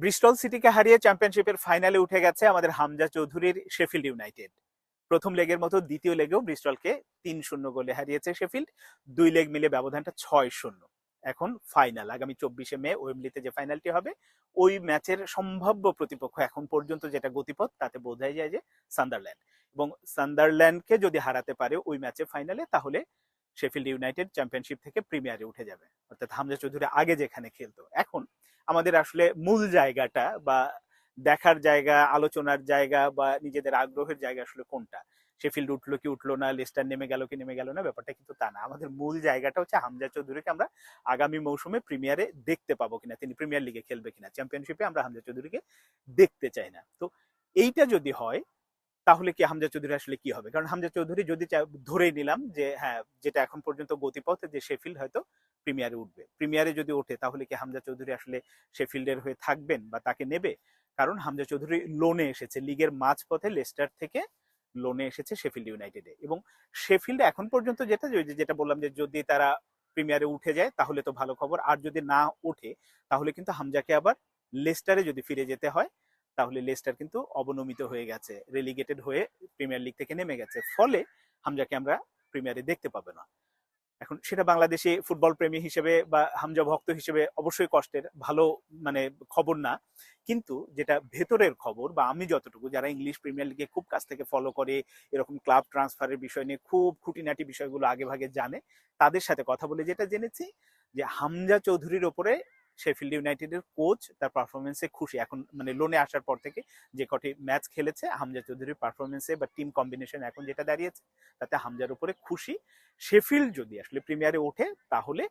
Bristol সিটিকে হারিয়ে চ্যাম্পিয়নশিপের ফাইনালে উঠে গেছে আমাদের হামজা চৌধুরীর শেফিল্ড ইউনাইটেড। প্রথম লেগের মতো দ্বিতীয় লেগেও ব্রিস্টলকে তিন শূন্য গোলে হারিয়েছে শেফিল্ড। দুই লেগ মিলে ব্যবধানটা ছয় শূন্য। এখন ফাইনাল, আগামী চব্বিশে মে ওয়েমলিতে যে ফাইনালটি হবে, ওই ম্যাচের সম্ভাব্য প্রতিপক্ষ এখন পর্যন্ত যেটা গতিপথ, তাতে বোঝাই যায় যে সান্দারল্যান্ড। এবং সান্দারল্যান্ডকে যদি হারাতে পারে ওই ম্যাচে ফাইনালে, তাহলে শেফিল্ড ইউনাইটেড চ্যাম্পিয়নশিপ থেকে প্রিমিয়ারে উঠে যাবে। অর্থাৎ হামজা চৌধুরী আগে যেখানে খেলতো, এখন আমাদের আসলে মূল জায়গাটা বা দেখার জায়গা, আলোচনার জায়গা বা নিজেদের আগ্রহের জায়গা আসলে কোনটা? শেফিল্ড উঠল কি উঠল না লেস্টার নেমে গেল কি নেমে গেল না, ব্যাপারটা কিন্তু তা না। আমাদের মূল জায়গাটা হচ্ছে হামজা চৌধুরীকে আমরা আগামী মৌসুমে প্রিমিয়ারে দেখতে পাবো কিনা, তিনি প্রিমিয়ার লিগে খেলবে কিনা চ্যাম্পিয়নশিপে আমরা হামজা চৌধুরীকে দেখতে চাই না। তো এইটা যদি হয়, তাহলে কি হামজা চৌধুরী আসলে কি হবে? কারণ হামজা চৌধুরী যদি ধরেই নিলাম যে হ্যাঁ যেটা এখন পর্যন্ত গতিপথ যে শেফিল্ড হয়তো প্রিমিয়ারে উঠবে। প্রিমিয়ারে যদি ওঠে, তাহলে কি হামজা চৌধুরী আসলে শেফিল্ডের হয়ে থাকবেন বা তাকে নেবে? কারণ হামজা চৌধুরী লোনে এসেছে। লিগের মাঝপথে লেস্টার থেকে লোনে এসেছে শেফিল্ড ইউনাইটেডে এবং শেফিল্ড এখন পর্যন্ত যেটা যেটা বললাম যে, যদি তারা প্রিমিয়ারে উঠে যায়, তাহলে তো ভালো খবর। আর যদি না ওঠে, তাহলে কিন্তু হামজাকে আবার লেস্টারে যদি ফিরে যেতে হয়, তাহলে লেস্টার কিন্তু অবনমিত হয়ে গেছে রেলিগেটেড হয়ে প্রিমিয়ার লিগ থেকে নেমে গেছে। ফলে হামজাকে আমরা প্রিমিয়ারে দেখতে পাবো না। এখন সেটা বাংলাদেশে ফুটবল প্রেমী হিসেবে বা হামজা ভক্ত হিসেবে অবশ্যই কষ্টের, ভালো মানে খবর না। কিন্তু যেটা ভেতরের খবর বা আমি যতটুকু, যারা ইংলিশ প্রিমিয়ার লিগে খুব কাছ থেকে ফলো করে, এরকম ক্লাব ট্রান্সফারের বিষয় নিয়ে খুব খুঁটিনাটি বিষয়গুলো আগে ভাগে জানে, তাদের সাথে কথা বলে যেটা জেনেছি যে হামজা চৌধুরীর ওপরে শেফিল্ড ইউনাইটেডের কোচ তার পারফরমেন্সে খুশি। এখন মানে লোনে আসার পর থেকে যে কটি ম্যাচ খেলেছে, হামজা চৌধুরীর পারফরমেন্সে বা টিম কম্বিনেশন এখন যেটা দাঁড়িয়েছে, তাতে হামজার উপরে খুশি। শেফিল্ড যদি আসলে প্রিমিয়ারে ওঠে, তাহলে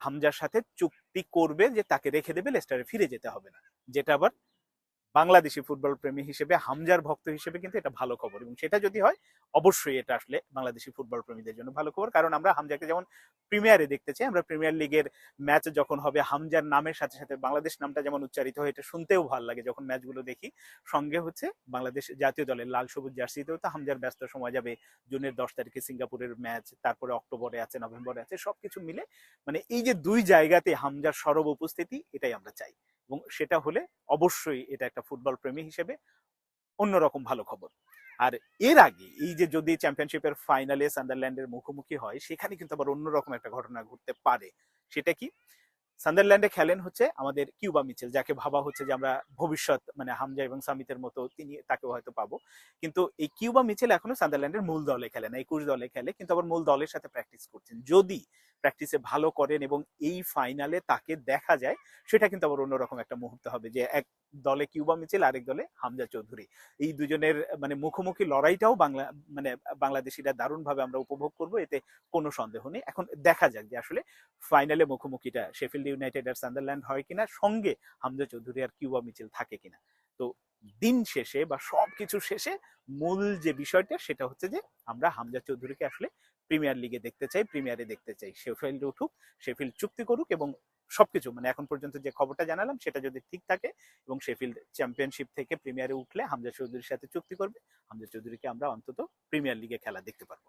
হামজার সাথে চুক্তি করবে যে তাকে রেখে দেবে, লেস্টারে ফিরে যেতে হবে না। যেটা আবার বাংলাদেশি ফুটবল প্রেমী হিসেবে, হামজার ভক্ত হিসেবে কিন্তু এটা ভালো খবর। এবং সেটা যদি হয়, অবশ্যই এটা আসলে বাংলাদেশি ফুটবল প্রেমীদের জন্য ভালো খবর। কারণ আমরা হামজাকে যেমন প্রিমিয়ারে দেখতে চাই। আমরা প্রিমিয়ার লিগের ম্যাচ যখন হবে, হামজার নামের সাথে সাথে বাংলাদেশ নামটা যেমন উচ্চারিত হয়, এটা শুনতেও ভালো লাগে যখন ম্যাচগুলো দেখি। সঙ্গে হচ্ছে বাংলাদেশ জাতীয় দলের লাল সবুজ জার্সিতেও তো হামজার ব্যস্ত সময় যাবে। জুনের দশ তারিখে সিঙ্গাপুরের ম্যাচ তারপরে অক্টোবরে আছে, নভেম্বরে আছে, সবকিছু মিলে মানে এই যে দুই জায়গাতে হামজার সরব উপস্থিতি, এটাই আমরা চাই। এবং সেটা হলে অবশ্যই এটা একটা ফুটবল প্রেমী হিসেবে অন্যরকম ভালো খবর। আর এর আগে এই যে যদি চ্যাম্পিয়নশিপের ফাইনালে সান্ডারল্যান্ডের মুখোমুখি হয়, সেখানে কিন্তু আবার অন্যরকম একটা ঘটনা ঘটতে পারে। সেটা কি? সান্দারল্যান্ডে খেলেন হচ্ছে আমাদের কিউবা মিচেল, যাকে ভাবা হচ্ছে যে আমরা ভবিষ্যৎ মানে হামজা এবং সামিতের মতো তিনি তাকেও হয়তো পাবো। কিন্তু এই কিউবা মিচেল এখনও সান্দারল্যান্ডের মূল দলে খেলে না, একুশ দলে খেলে, কিন্তু আবার মূল দলের সাথে প্র্যাকটিস করছেন। যদি প্র্যাকটিসে ভালো করেন এবং এই ফাইনালে তাকে দেখা যায়, সেটা কিন্তু আবার অন্যরকম একটা মুহূর্ত হবে যে এক দলে কিউবা মিচেল, আরেক দলে হামজা চৌধুরী। এই দুজনের মানে মুখোমুখি লড়াইটাও বাংলা মানে বাংলাদেশিরা দারুণভাবে আমরা উপভোগ করব, এতে কোনো সন্দেহ নেই। এখন দেখা যাক যে আসলে ফাইনালে মুখোমুখিটা শেফিল্ড ইউনাইটেড আর সান্দারল্যান্ড হয় কিনা, সঙ্গে হামজা চৌধুরী আর কিউবা মিছিল থাকে কিনা। তো দিন শেষে বা সবকিছু শেষে মূল যে বিষয়টা, সেটা হচ্ছে যে আমরা হামজা চৌধুরীকে আসলে প্রিমিয়ার লিগে দেখতে চাই প্রিমিয়ারে দেখতে চাই। শেফিল্ড উঠুক শেফিল্ড চুক্তি করুক এবং সবকিছু মানে এখন পর্যন্ত যে খবরটা জানালাম, সেটা যদি ঠিক থাকে এবং শেফিল্ড চ্যাম্পিয়নশিপ থেকে প্রিমিয়ারে উঠলে হামজা চৌধুরীর সাথে চুক্তি করবে, হামজা চৌধুরীকে আমরা অন্তত প্রিমিয়ার লিগে খেলা দেখতে পারব।